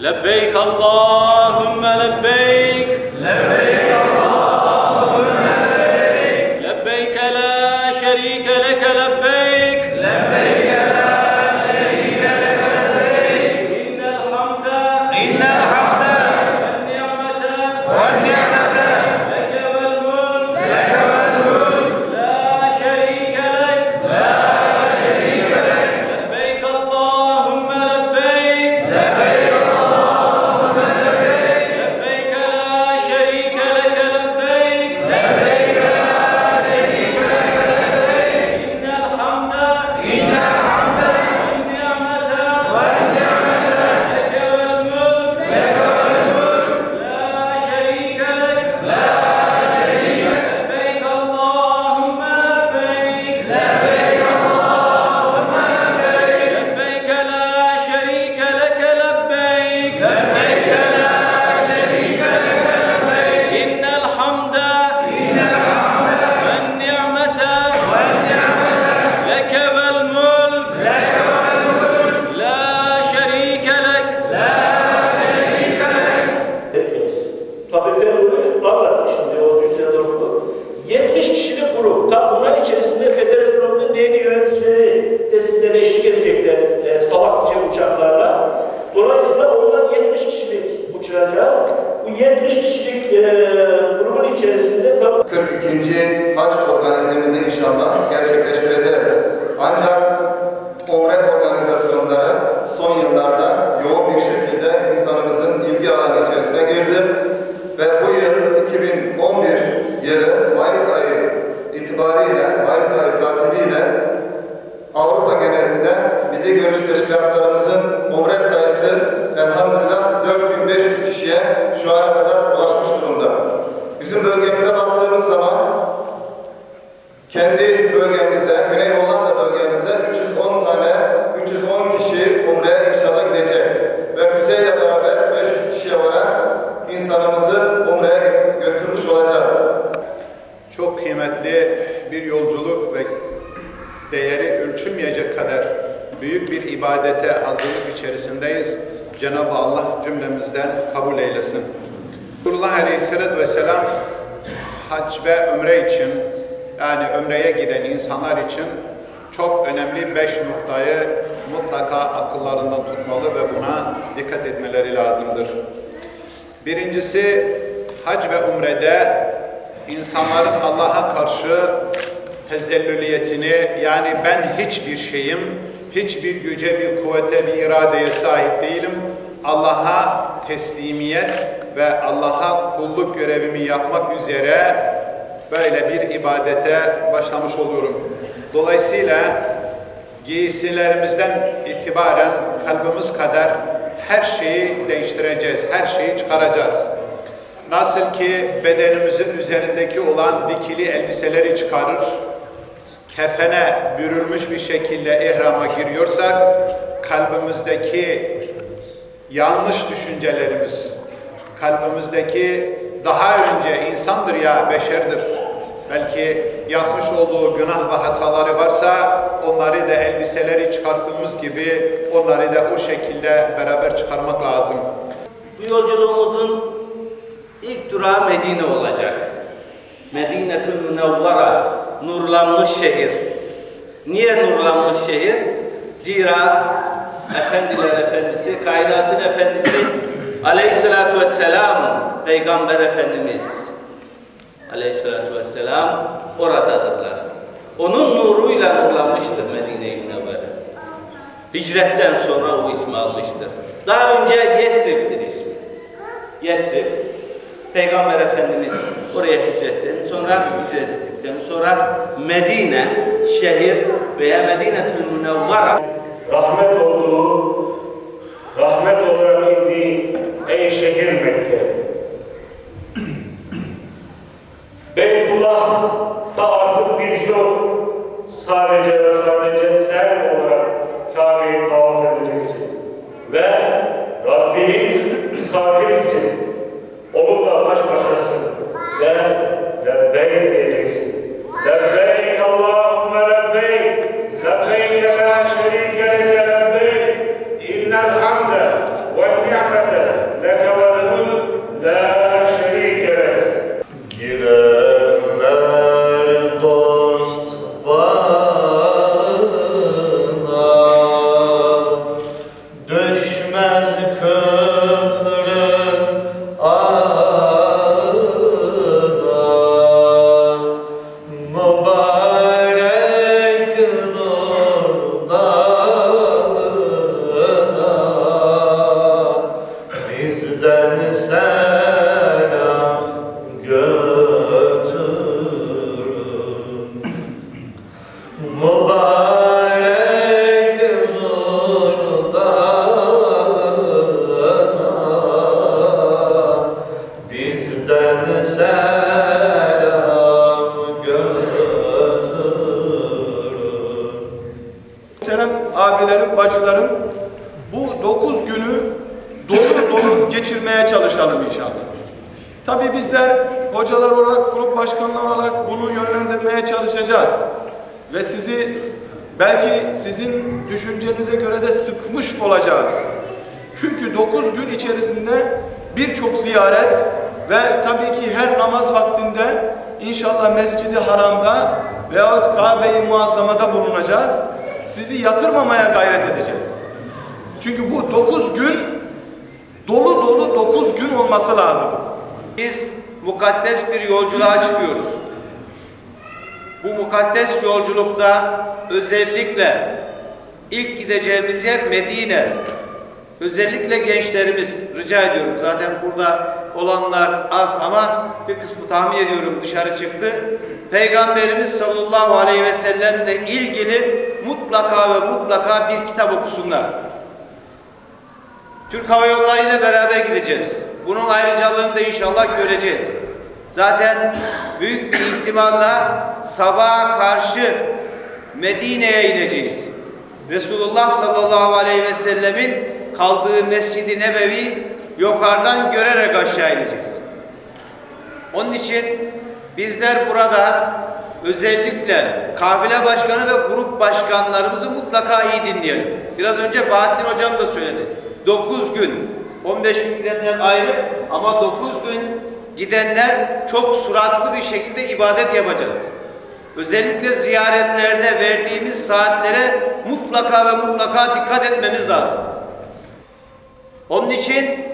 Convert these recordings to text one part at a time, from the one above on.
لبيك اللهم لبيك görüş teşkilatlarımızın umre sayısı elhamdülillah 4500 kişiye şu ana kadar ulaşmış durumda. Bizim bölgemize baktığımız zaman kendi bölgemizde, Güney Hollanda bölgemizde 310 tane, 310 kişi umreye inşallah gidecek. Ve füzeyle beraber 500 kişiye varan insanımızı umreye götürmüş olacağız. Çok kıymetli bir yolculuk ve değeri büyük bir ibadete hazırlık içerisindeyiz. Cenab-ı Allah cümlemizden kabul eylesin. Resulullah Aleyhisselatü Vesselam hac ve ömre için yani ömreye giden insanlar için çok önemli beş noktayı mutlaka akıllarında tutmalı ve buna dikkat etmeleri lazımdır. Birincisi hac ve umrede insanların Allah'a karşı tezellüliyetini yani ben hiçbir şeyim, hiçbir güce, bir kuvvete, bir iradeye sahip değilim. Allah'a teslimiyet ve Allah'a kulluk görevimi yapmak üzere böyle bir ibadete başlamış oluyorum. Dolayısıyla giysilerimizden itibaren kalbimiz kadar her şeyi değiştireceğiz, her şeyi çıkaracağız. Nasıl ki bedenimizin üzerindeki olan dikili elbiseleri çıkarır, kefene bürülmüş bir şekilde ihrama giriyorsak, kalbimizdeki yanlış düşüncelerimiz, kalbimizdeki daha önce insandır ya beşerdir. Belki yapmış olduğu günah ve hataları varsa onları da elbiseleri çıkarttığımız gibi onları da o şekilde beraber çıkarmak lazım. Bu yolculuğumuzun ilk durağı Medine olacak. Medine-tül Münevvara, nurlanmış şehir. Niye nurlanmış şehir? Zira Efendiler Efendisi, kainatın efendisi Aleyhisselatü Vesselam Peygamber Efendimiz Aleyhisselatü Vesselam oradadırlar. Onun nuruyla nurlanmıştır Medine-i Münevvere. Hicretten sonra o ismi almıştır. Daha önce Yesrib'dir ismi. Yesrib, Peygamber Efendimiz oraya hicretten sonra, hicret ettikten sonra Medine, şehir veya Medine-tül Münevvara rahmet olduğu, rahmet olarak indiği ey şehir Mekke. Bacılarım, bu dokuz günü dolu dolu geçirmeye çalışalım inşallah. Tabii bizler hocalar olarak, grup başkanları olarak bunu yönlendirmeye çalışacağız. Ve sizi belki sizin düşüncenize göre de sıkmış olacağız. Çünkü dokuz gün içerisinde birçok ziyaret ve tabii ki her namaz vaktinde inşallah Mescid-i Haram'da veyahut Kabe-i Muazzama'da bulunacağız. Sizi yatırmamaya gayret edeceğiz. Çünkü bu dokuz gün dolu dolu dokuz gün olması lazım. Biz mukaddes bir yolculuğa çıkıyoruz. Bu mukaddes yolculukta özellikle ilk gideceğimiz yer Medine. Özellikle gençlerimiz rica ediyorum. Zaten burada olanlar az ama bir kısmı tahmin ediyorum dışarı çıktı. Peygamberimiz sallallahu aleyhi ve sellemle ilgili mutlaka ve mutlaka bir kitap okusunlar. Türk Hava Yolları ile beraber gideceğiz. Bunun ayrıcalığını da inşallah göreceğiz. Zaten büyük bir ihtimalle sabaha karşı Medine'ye ineceğiz. Resulullah sallallahu aleyhi ve sellemin kaldığı Mescid-i Nebevi yukarıdan görerek aşağı ineceğiz. Onun için bizler burada özellikle kafile başkanı ve grup başkanlarımızı mutlaka iyi dinleyelim. Biraz önce Bahattin Hocam da söyledi. 9 gün, 15 gün gidenler ayrı ama 9 gün gidenler çok suratlı bir şekilde ibadet yapacağız. Özellikle ziyaretlerde verdiğimiz saatlere mutlaka ve mutlaka dikkat etmemiz lazım. Onun için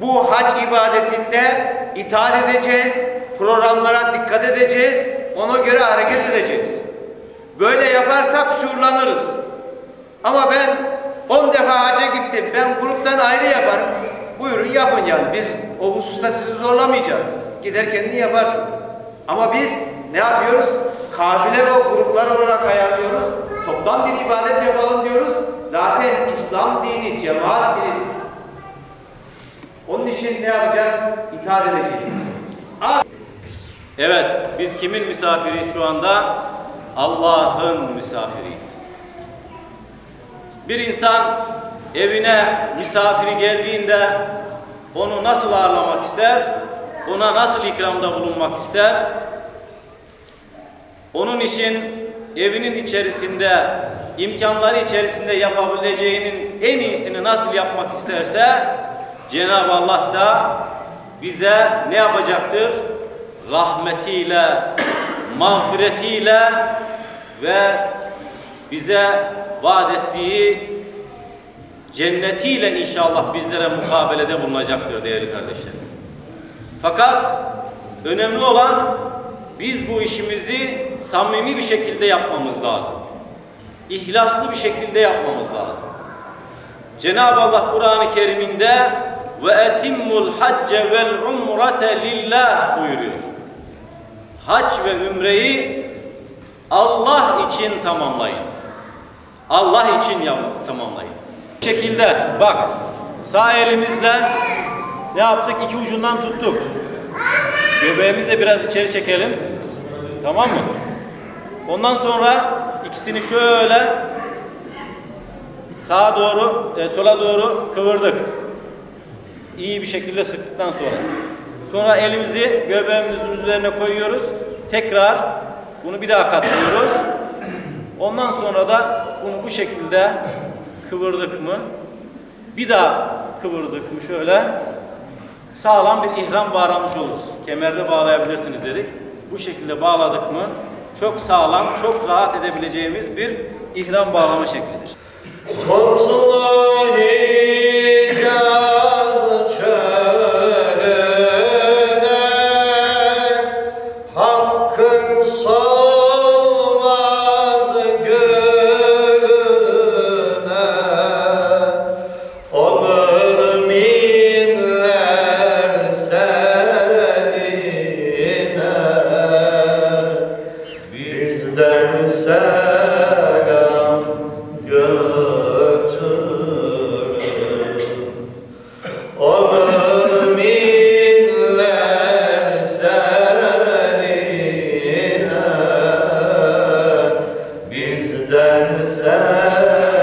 bu hac ibadetinde itaat edeceğiz, programlara dikkat edeceğiz, ona göre hareket edeceğiz. Böyle yaparsak şuurlanırız. Ama ben 10 defa hacca gittim, ben gruptan ayrı yaparım. Buyurun yapın yani. Biz o hususta sizi zorlamayacağız. Gider kendini yaparsın. Ama biz ne yapıyoruz? Kafile ve gruplar olarak ayarlıyoruz. Toptan bir ibadet yapalım diyoruz. Zaten İslam dini, cemaat dini. Onun için ne yapacağız? İtaat edeceğiz. Evet, biz kimin misafiriyiz şu anda? Allah'ın misafiriyiz. Bir insan evine misafiri geldiğinde onu nasıl ağırlamak ister? Ona nasıl ikramda bulunmak ister? Onun için evinin içerisinde, imkanları içerisinde yapabileceğinin en iyisini nasıl yapmak isterse Cenab-ı Allah da bize ne yapacaktır? Rahmetiyle, mağfiretiyle ve bize vaat ettiği cennetiyle inşallah bizlere mukabelede bulunacaktır değerli kardeşlerim. Fakat önemli olan biz bu işimizi samimi bir şekilde yapmamız lazım. İhlaslı bir şekilde yapmamız lazım. Cenab-ı Allah Kur'an-ı Kerim'inde ve etimmul hacce vel umrate lillah buyuruyor. Hac ve ümreyi Allah için tamamlayın. Allah için yap- tamamlayın. Bu şekilde bak sağ elimizle ne yaptık? İki ucundan tuttuk. Göbeğimizle biraz içeri çekelim. Tamam mı? Ondan sonra ikisini şöyle sağa doğru, e, sola doğru kıvırdık. İyi bir şekilde sıktıktan sonra. Sonra elimizi göbeğimizin üzerine koyuyoruz. Tekrar bunu bir daha katlıyoruz. Ondan sonra da bunu bu şekilde kıvırdık mı? Bir daha kıvırdık mı şöyle? Sağlam bir ihram bağlamış oluruz. Kemerde bağlayabilirsiniz dedik. Bu şekilde bağladık mı? Çok sağlam, çok rahat edebileceğimiz bir ihram bağlama şeklidir. Komşular السلام